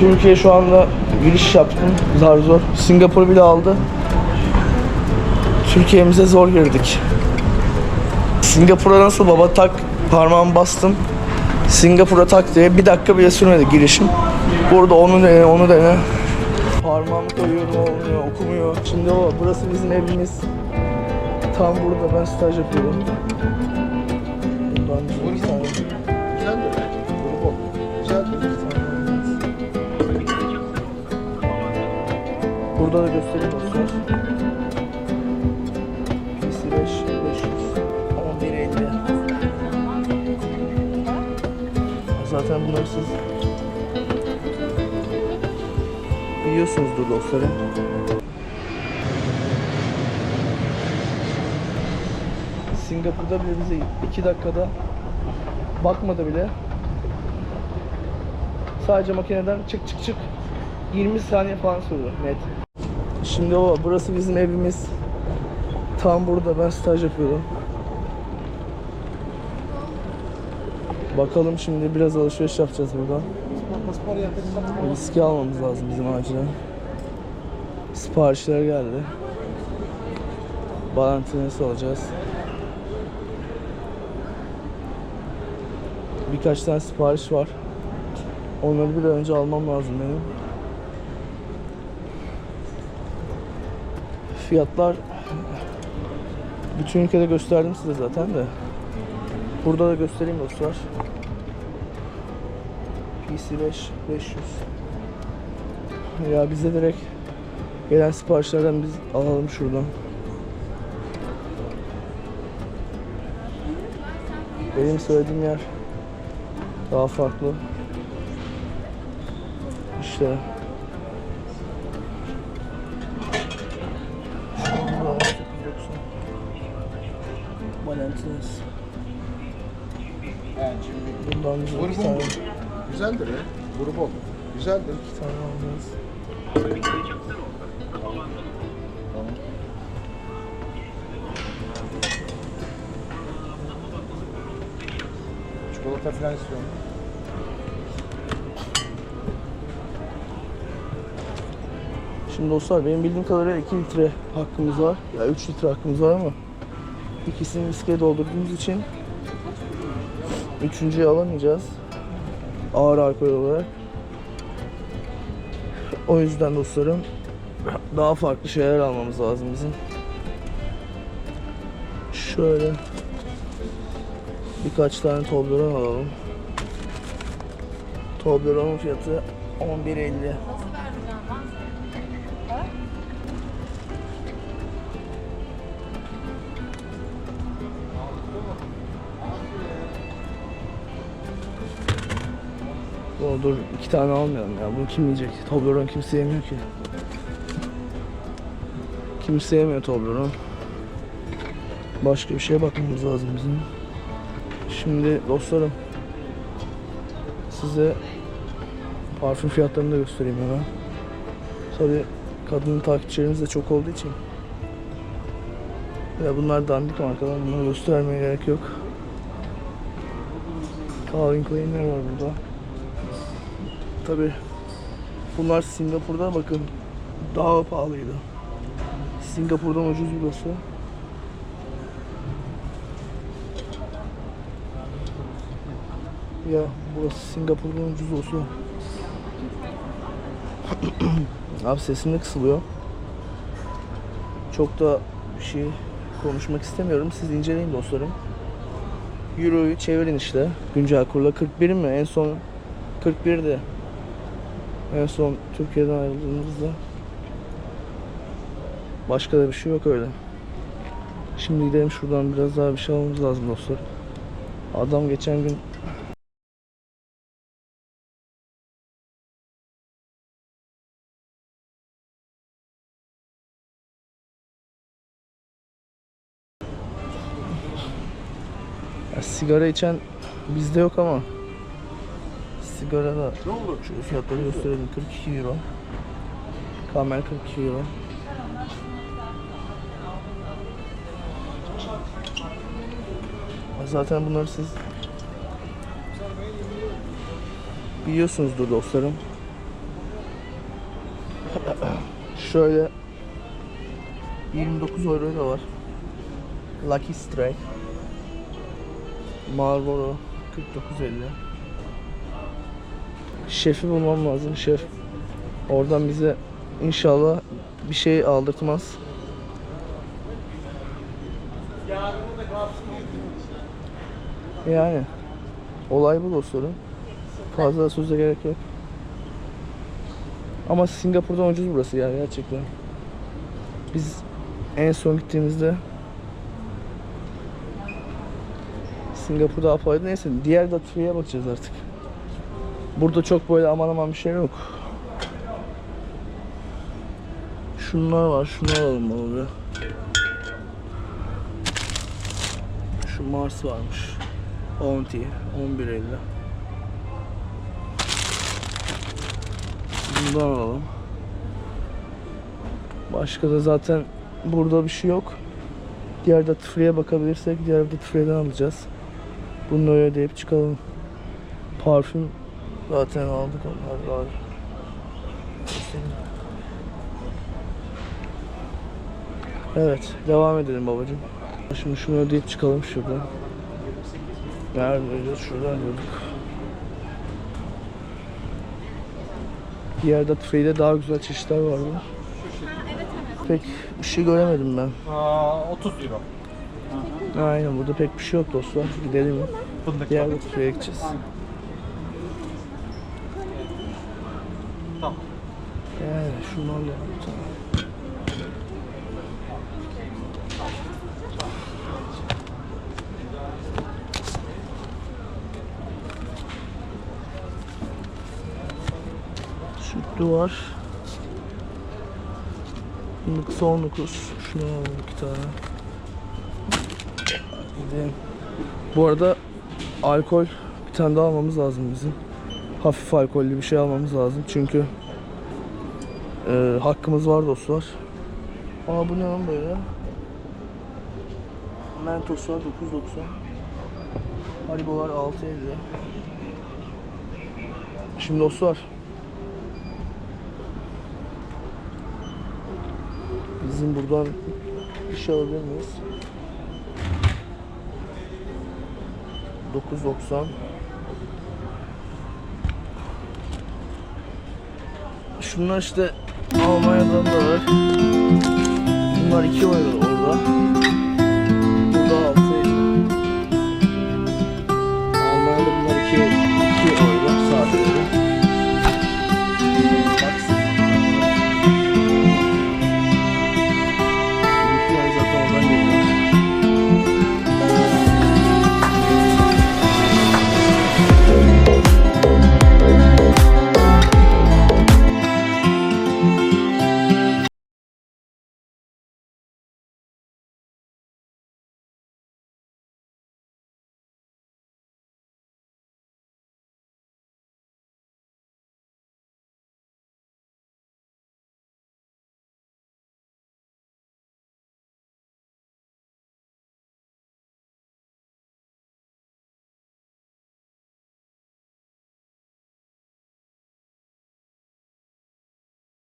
Türkiye şu anda giriş yaptım. Zar zor. Singapur bile aldı. Türkiye'mize zor girdik. Singapur'a nasıl baba tak parmağımı bastım. Singapur'a tak diye bir dakika bile sürmedi girişim. Burada onu dene onu dene. Parmağımı koyuyorum olmuyor okumuyor. Şimdi o burası bizim evimiz. Tam burada ben staj yapıyorum. Buradan Burada da göstereyim dostlar. PC 5 500 1150. Zaten bunları siz biliyorsunuzdur dostlarım. Singapur'da bile bize 2 dakikada bakmadı bile. Sadece makineden çık çık çık 20 saniye falan sürdü net. Şimdi o burası bizim evimiz. Tam burada ben staj yapıyorum. Bakalım şimdi biraz alışveriş yapacağız buradan. Riski almamız lazım bizim acilen. Siparişler geldi. Bağlantı alacağız? Birkaç tane sipariş var. Onları bir önce almam lazım benim. Fiyatlar bütün ülkede gösterdim size zaten de. Burada da göstereyim dostlar. PC 5 500. Ya bize direkt gelen siparişlerden biz alalım şuradan. Benim söylediğim yer daha farklı. İşte Şimdi Bundan bize iki tane, bu. Güzeldir ya. Grup ol. Güzeldir. iki tane alacağız. Tamam. Çikolata falan istiyorum. Şimdi dostlar benim bildiğim kadarıyla 2 litre hakkımız var. Ya 3 litre hakkımız var ama ikisini viskiye doldurduğumuz için üçüncüyü alamayacağız. Ağır alkol olarak. O yüzden dostlarım daha farklı şeyler almamız lazım bizim. Şöyle birkaç tane Toblerone alalım. Toblerone'un fiyatı 11.50. Nasıl vereceğim lan O dur iki tane almayalım ya. Bunu kim yiyecek? Toblerone kimse yemiyor ki. Kimse yemiyor Toblerone. Başka bir şeye bakmamız lazım bizim. Şimdi dostlarım size parfüm fiyatlarını da göstereyim hemen. Tabi kadın takipçilerimiz de çok olduğu için ya bunlar dandik markalar bunları göstermeye gerek yok. Calvin Klein'ler var burada. Tabi bunlar Singapur'da bakın daha pahalıydı. Singapur'dan ucuz burası. Ya burası Singapur'dan ucuz olsa. Abi sesim de kısılıyor. Çok da bir şey konuşmak istemiyorum. Siz inceleyin dostlarım. Euro'yu çevirin işte. Güncel kurla 41 mi? En son 41'di. En son Türkiye'den ayrıldığımızda. Başka da bir şey yok öyle. Şimdi gidelim şuradan biraz daha bir şey almamız lazım dostlar. Adam geçen gün sigara içen bizde yok ama sigara da şu fiyatları gösterelim 42 euro. Kamel 42 euro. Zaten bunları siz biliyorsunuzdur dostlarım. Şöyle 29 euro da var. Lucky Strike. Marlboro 49.50. Şefi bulmam lazım. Şef oradan bize inşallah bir şey aldırtmaz. Yani olay bu dostlarım. Fazla söze gerek yok. Ama Singapur'dan ucuz burası ya gerçekten. Biz en son gittiğimizde Singapur'da apayrı neyse diğer datüye bakacağız artık. Burada çok böyle aman aman bir şey yok. Şunlar var, şunlar alalım abi. Şu Mars varmış. Bounty 11.50. Bundan alalım. Başka da zaten burada bir şey yok. Diğer Duty Free'ye bakabilirsek diğer Duty Free'den alacağız. Bunu öyle deyip çıkalım. Parfüm zaten aldık onlar var. Evet, devam edelim babacığım. Şimdi şunu ödeyip çıkalım şuradan. Nerede ödeyeceğiz? Şuradan ödüyorduk. Diğer Duty Free'de daha güzel çeşitler vardı. Pek bir şey göremedim ben. Aa, 30 euro. Aynen burada pek bir şey yok dostlar. Gidelim. Fındık Diğer var. Free'ye gideceğiz. Yani şunlarla tamam. Sütlü var. Fındık 19. Şunu alalım iki tane. Gidelim. Bu arada alkol bir tane daha almamız lazım bizim. Hafif alkollü bir şey almamız lazım çünkü ee, hakkımız var dostlar. Aa bu ne lan böyle? Mentos var 9.90. Haribo'lar 6.50. Şimdi dostlar. Bizim buradan bir şey alabilir miyiz? 9.90 Şunlar işte Almanya'dan da var. Bunlar 2 euro orada. Burada 6